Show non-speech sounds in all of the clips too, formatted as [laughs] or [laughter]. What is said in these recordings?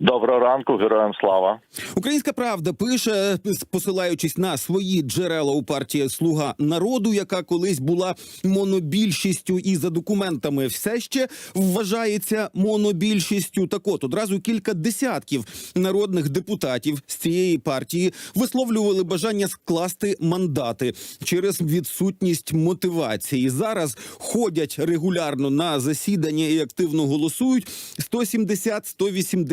Доброго ранку, героям слава. Українська правда пише, посилаючись на свої джерела у партії Слуга народу, яка колись була монобільшістю і за документами все ще вважається монобільшістю. Так от одразу кілька десятків народних депутатів з цієї партії висловлювали бажання скласти мандати через відсутність мотивації. Зараз ходять регулярно на засідання і активно голосують 170-180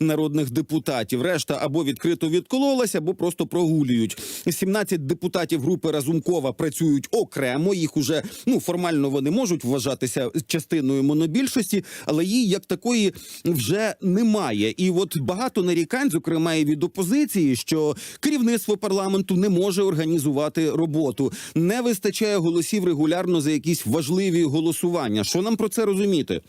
народних депутатів. Решта або відкрито відкололася, або просто прогулюють. 17 депутатів групи Разумкова працюють окремо. Їх уже ну формально вони можуть вважатися частиною монобільшості, але її як такої вже немає. І от багато нарікань, зокрема і від опозиції, що керівництво парламенту не може організувати роботу. Не вистачає голосів регулярно за якісь важливі голосування. Що нам про це розуміти?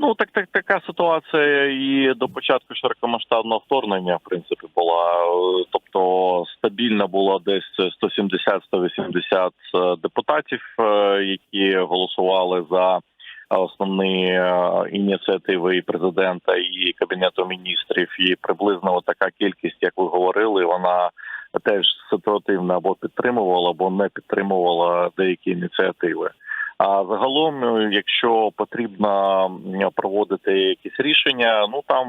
Ну так, так така ситуація і до початку широкомасштабного вторгнення, в принципі, була. Е, Тобто стабільно було десь 170-180 депутатів, е, які голосували за основні е, ініціативи і президента і кабінету міністрів. І приблизно така кількість, як ви говорили, вона теж ситуативно або підтримувала, або не підтримувала деякі ініціативи. А загалом, е, якщо потрібно проводити якісь рішення, ну там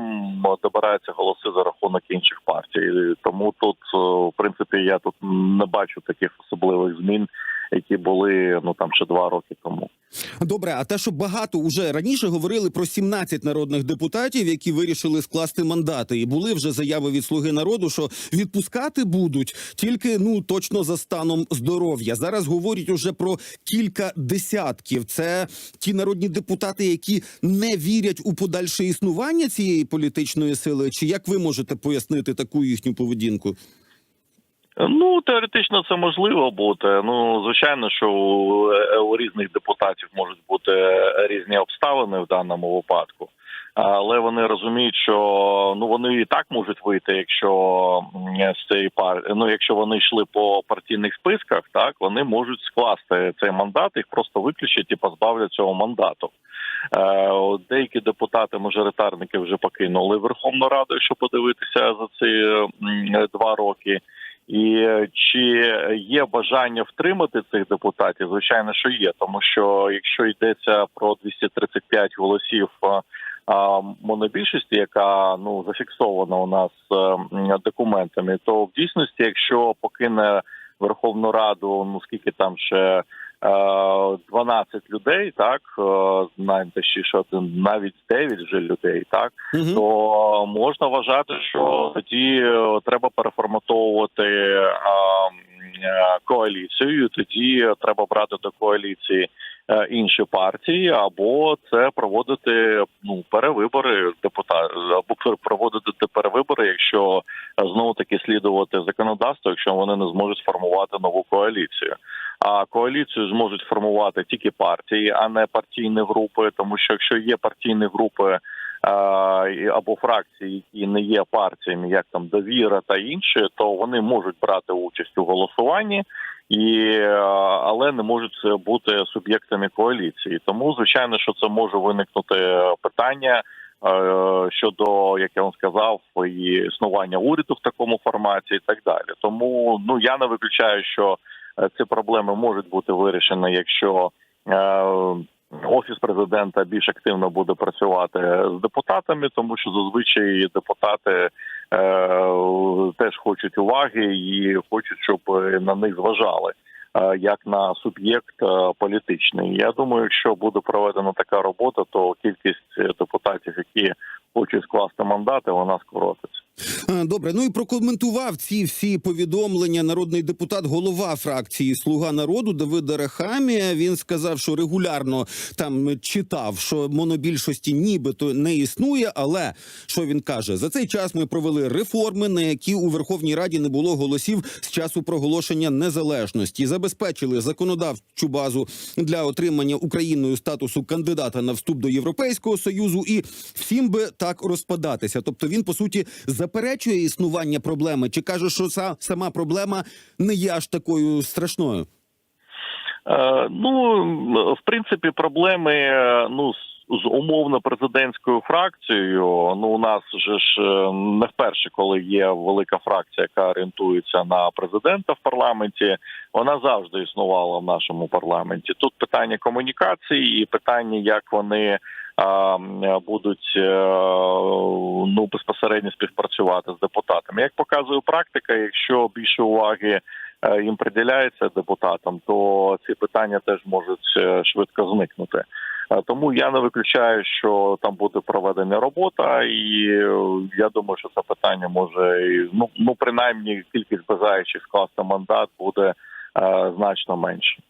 добираються голоси за рахунок інших партій. Тому тут, е, в принципі, я тут не бачу таких особливих змін, які були ну там ще два роки тому. Добре, а те, що багато уже раніше говорили про 17 народних депутатів, які вирішили скласти мандати, і були вже заяви від слуги народу, що відпускати будуть тільки ну точно за станом здоров'я. Зараз говорять уже про кілька десятків. Це ті народні депутати, які не вірять у подальше існування цієї політичної сили. Чи як ви можете пояснити таку їхню поведінку? Ну теоретично це можливо бути. Ну звичайно, що різних депутатів можуть бути різні обставини в даному випадку. Але вони розуміють, що ну вони і так можуть вийти, якщо з цієї пар... ну якщо вони йшли по партійних списках, так вони можуть скласти цей мандат, їх просто виключать і позбавлять цього мандату. Е, деякі депутати-мажоритарники вже покинули Верховну Раду, якщо подивитися за ці два роки. І е, чи є бажання втримати цих депутатів? Звичайно, що є, тому що якщо йдеться про 235 голосів е, монобільшості, яка ну зафіксована у нас е, документами, то в дійсності, якщо покине Верховну Раду, ну скільки там ще. Е, 12 людей, так е, що це навіть 9 вже людей, так Угу. то можна вважати, що тоді е, треба переформатовувати е, е, коаліцію. і Тоді треба брати до коаліції е, інші партії, або це проводити ну перевибори депутатів, або проводити перевибори, якщо е, знову таки слідувати законодавству, якщо вони не зможуть сформувати нову коаліцію. А коаліцію зможуть формувати тільки партії, а не партійні групи. Тому що якщо є партійні групи е, або фракції, які не є партіями, як там довіра та інші, то вони можуть брати участь у голосуванні. І е, але не можуть бути суб'єктами коаліції. Тому звичайно, що це може виникнути питання е, щодо, як я вам сказав, і існування уряду в такому форматі, і так далі. Тому ну я не виключаю, що ці проблеми можуть бути вирішені, якщо е, офіс президента більш активно буде працювати з депутатами, тому що зазвичай депутати е, теж хочуть уваги і хочуть, щоб на них зважали. е, Як на суб'єкт е, політичний, я думаю, якщо буде проведена така робота, то кількість е, депутатів, які хочуть скласти мандати, вона скоротиться. Е, Добре, ну і прокоментував ці всі повідомлення народний депутат, голова фракції Слуга народу Давид Арахамія. Він сказав, що регулярно там читав, що монобільшості нібито не існує. Але що він каже, за цей час ми провели реформи, на які у Верховній Раді не було голосів з часу проголошення незалежності, забезпечили законодавчу базу для отримання Україною статусу кандидата на вступ до Європейського союзу, і всім би так розпадатися. Тобто він по суті заперечує існування проблеми, чи каже, що сама проблема не є аж такою страшною. Е, Ну в принципі, проблеми е, ну з умовно президентською фракцією. Ну у нас же ж е, не вперше, коли є велика фракція, яка орієнтується на президента в парламенті. Вона завжди існувала в нашому парламенті. Тут питання комунікації і питання, як вони будуть е, ну безпосередньо співпрацювати з депутатами. Як показує практика, якщо більше уваги е, їм приділяється депутатам, то ці питання теж можуть е, швидко зникнути. Тому я не виключаю, що там буде проведена робота, і я думаю, що це питання може ну ну принаймні кількість бажаючих скласти мандат буде е, значно менше.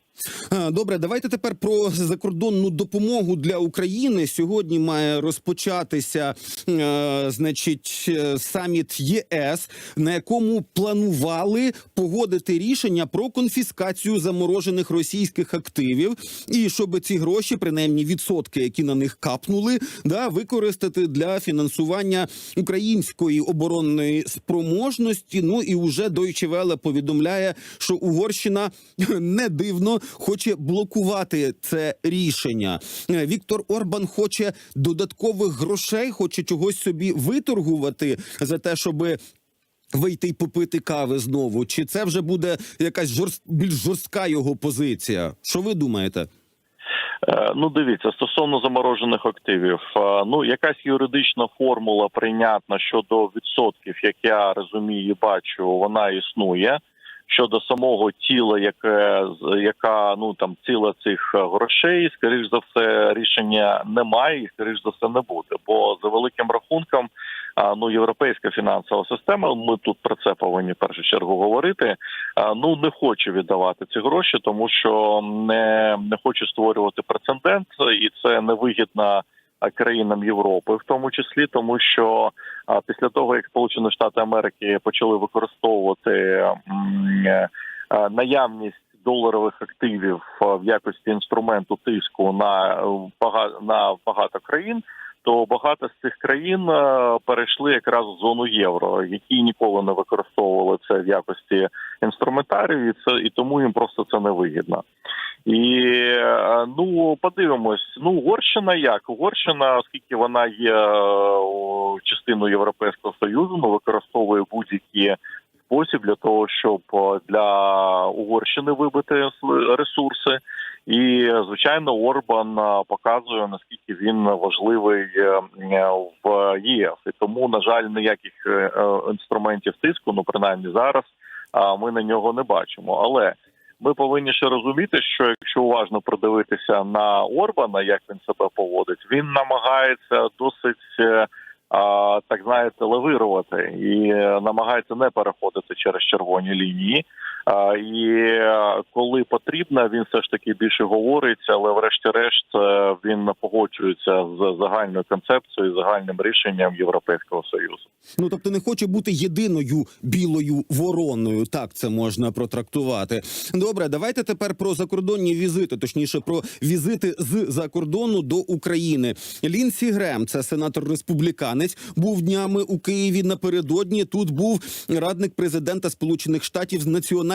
Добре, давайте тепер про закордонну допомогу для України. Сьогодні має розпочатися, е, значить, е, саміт ЄС, на якому планували погодити рішення про конфіскацію заморожених російських активів, і щоб ці гроші, принаймні відсотки, які на них капнули, да використати для фінансування української оборонної спроможності. Ну і уже Deutsche Welle повідомляє, що Угорщина [laughs] не дивно хоче блокувати це рішення. Е, Віктор Орбан хоче додаткових грошей, хоче чогось собі виторгувати за те, щоби. Вийти й попити кави знову, чи це вже буде якась жорст... більш жорстка його позиція? Що ви думаєте? Е, Ну, дивіться, стосовно заморожених активів, е, ну якась юридична формула прийнятна щодо відсотків, як я розумію, бачу, вона існує. Щодо самого тіла, яке яка ну там ціла цих е, грошей, скоріш за все, рішення немає, і скоріш за все не буде. Бо за великим рахунком, ну європейська фінансова система. Ми тут про це повинні в першу чергу говорити. Ну не хоче віддавати ці гроші, тому що не, не хоче створювати прецедент, і це невигідно країнам Європи, в тому числі, тому що а, після того як Сполучені Штати Америки почали використовувати е, е, наявність. Доларових активів е, в якості інструменту тиску на багато, на багато країн, то багато з цих країн е, перейшли якраз в зону євро, які ніколи не використовували це в якості інструментарію, і це і тому їм просто це не вигідно. І е, ну подивимось. Ну Угорщина як Угорщина, оскільки вона є е, частиною Європейського союзу, ну використовує будь-які спосіб для того, щоб е, для Угорщини вибити ресурси. І звичайно, Орбан е, показує наскільки він важливий е, в ЄС. І тому, на жаль, ніяких інструментів тиску, ну принаймні зараз, а, ми на нього не бачимо. Але ми повинні ще розуміти, що якщо уважно придивитися на Орбана, як він себе поводить, він намагається досить. А, так знаєте, лавирувати і е, намагається не переходити через червоні лінії. І е, коли потрібно, він все ж таки більше говорить, але врешті-решт е, він погоджується з загальною концепцією, загальним рішенням Європейського союзу. Ну тобто не хоче бути єдиною білою вороною. Так це можна протрактувати. Добре, давайте тепер про закордонні візити, точніше про візити з за кордону до України. Лінсі Грем, це сенатор республіканець, був днями у Києві. Напередодні тут був радник президента Сполучених Штатів з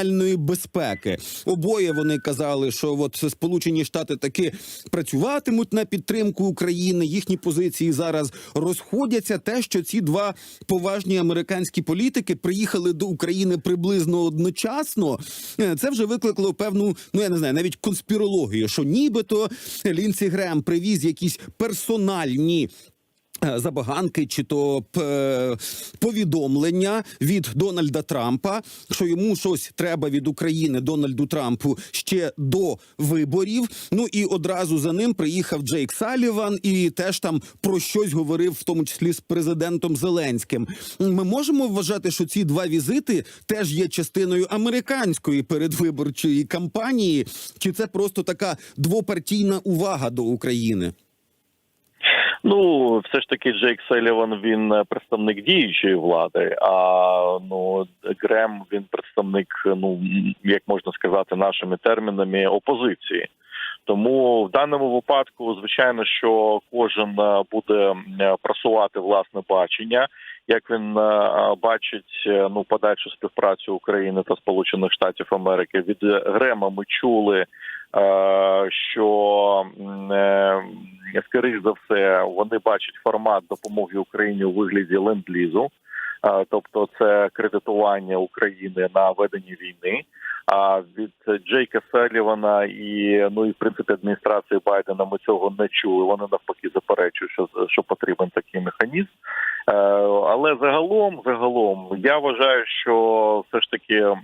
національної безпеки. Обоє вони казали, що от Сполучені Штати таки працюватимуть на підтримку України. Їхні позиції зараз розходяться. Те, що ці два поважні американські політики приїхали до України приблизно одночасно, е, це вже викликало певну, ну я не знаю, навіть конспірологію, що нібито Лінсі Грем привіз якісь персональні. Забаганки чи то е, повідомлення від Дональда Трампа, що йому щось треба від України Дональду Трампу ще до виборів. Ну і одразу за ним приїхав Джейк Саліван і теж там про щось говорив, в тому числі з президентом Зеленським. Ми можемо вважати, що ці два візити теж є частиною американської передвиборчої кампанії, чи це просто така двопартійна увага до України? Ну, все ж таки, Джейк Селіван він е, представник діючої влади. А ну Грем він представник, ну як можна сказати, нашими термінами опозиції. Тому в даному випадку, звичайно, що кожен е, буде е, просувати власне бачення, як він бачить ну подальшу співпрацю України та Сполучених Штатів Америки. Від Грема ми чули е, що м, е, скоріш за все вони бачать формат допомоги Україні у вигляді ленд-лізу. Тобто це кредитування України на ведення війни. А від Джейка Салівана і ну і в принципі адміністрації Байдена ми цього не чули. Вони навпаки заперечують, що що потрібен такий механізм. Е, але загалом, загалом, я вважаю, що все ж таки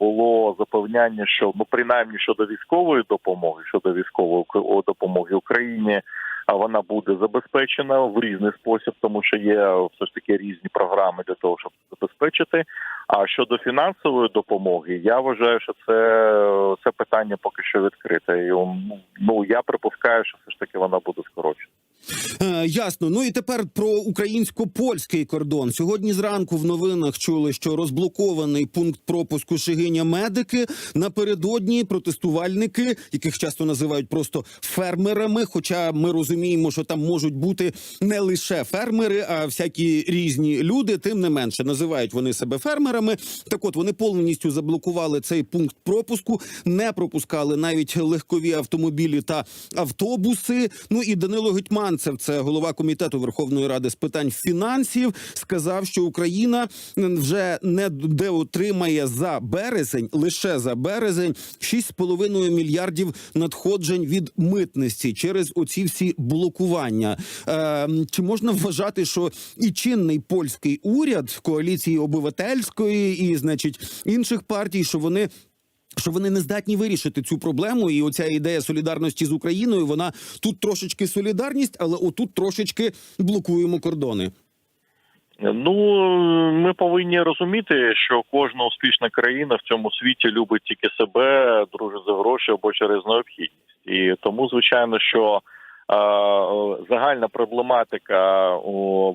було запевняння, що ну принаймні щодо військової допомоги, щодо військової допомоги Україні. Вона буде забезпечена в різний спосіб, тому що є все ж таки різні програми для того, щоб забезпечити. А щодо фінансової допомоги, я вважаю, що це, це питання поки що відкрите. І ну я припускаю, що все ж таки вона буде скорочена. Е, ясно. Ну і тепер про українсько-польський кордон. Сьогодні зранку в новинах чули, що розблокований пункт пропуску Шигиня медики. Напередодні протестувальники, яких часто називають просто фермерами. Хоча ми розуміємо, що там можуть бути не лише фермери, а всякі різні люди. Тим не менше називають вони себе фермерами. Так, от вони повністю заблокували цей пункт пропуску, не пропускали навіть легкові автомобілі та автобуси. Ну і Данило Гетьманцев, це голова комітету Верховної Ради з питань фінансів, сказав, що Україна вже не де отримає за березень, лише за березень 6,5 мільярдів надходжень від митниці через оці всі блокування. Е, чи можна вважати, що і чинний польський уряд коаліції обивательської і, значить, інших партій, що вони що вони не здатні вирішити цю проблему, і оця ідея солідарності з Україною, вона тут трошечки солідарність, але отут трошечки блокуємо кордони. Ну ми повинні розуміти, що кожна успішна країна в цьому світі любить тільки себе, дружить за гроші або через необхідність, і тому звичайно, що загальна проблематика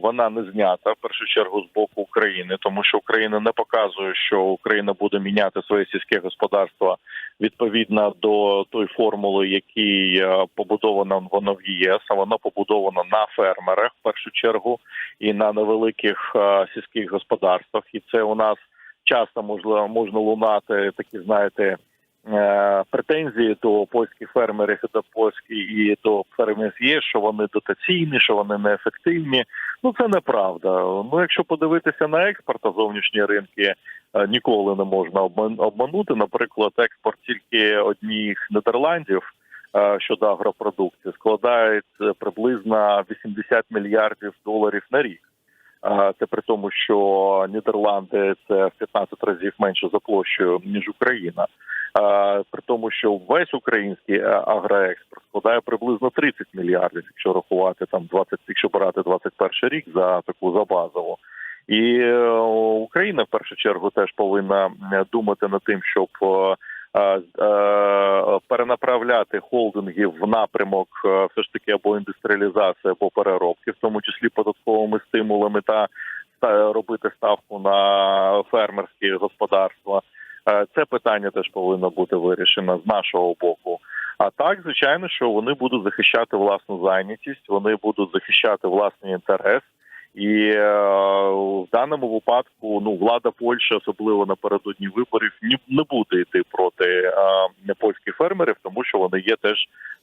вона не знята в першу чергу з боку України, тому що Україна не показує, що Україна буде міняти своє сільське господарство відповідно до той формули, який е, побудовано воно в ЄС. А воно побудовано на фермерах в першу чергу і на невеликих е, сільських господарствах. І це у нас часто можливо можна лунати такі, знаєте. Е, Претензії до польських фермерів і до польських і до фермерів є, що вони дотаційні, що вони неефективні. Ну це неправда. Ну якщо подивитися на експорт, а зовнішні ринки е, ніколи не можна обман- обманути. Наприклад, експорт тільки одніх Нідерландів е, щодо агропродукції складає приблизно 80 мільярдів доларів на рік. Це при тому, що Нідерланди це в 15 разів менше за площею ніж Україна. При тому, що весь український е, агроекспорт складає приблизно 30 мільярдів, якщо рахувати там 20, якщо брати 21 рік за таку за базову. І е, Україна в першу чергу теж повинна думати над тим, щоб е, перенаправляти холдингів в напрямок все ж таки або індустріалізації, або переробки, в тому числі податковими стимулами, та робити ставку на фермерські господарства. Е, Це питання теж повинно бути вирішено з нашого боку. А так, звичайно, що вони будуть захищати власну зайнятість, вони будуть захищати власний інтерес. І е, в даному випадку ну влада Польщі, особливо напередодні виборів, ні не буде йти проти е, польських фермерів, тому що вони є теж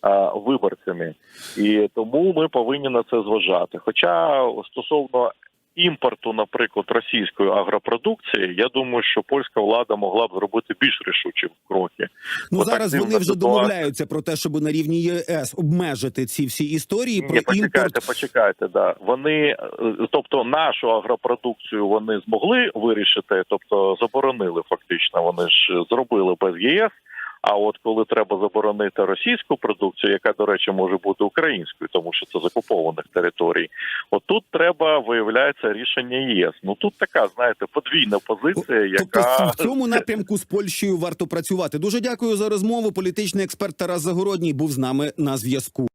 е, виборцями, і тому ми повинні на це зважати. Хоча стосовно імпорту, наприклад, російської агропродукції, я думаю, що польська влада могла б зробити більш рішучі кроки. Ну Бо зараз вони вже ситуація. домовляються про те, щоб на рівні ЄС обмежити ці всі історії про Ні, почекайте, імпорт. почекайте. Да вони, е, тобто, нашу агропродукцію вони змогли вирішити, тобто заборонили фактично. Вони ж зробили без ЄС. А от коли треба заборонити російську продукцію, яка до речі може бути українською, тому що це з окупованих територій, от тут треба виявляється рішення ЄС. Ну тут така, знаєте, подвійна позиція, Тобто яка в цьому напрямку з Польщею варто працювати. Дуже дякую за розмову. Політичний експерт Тарас Загородній був з нами на зв'язку.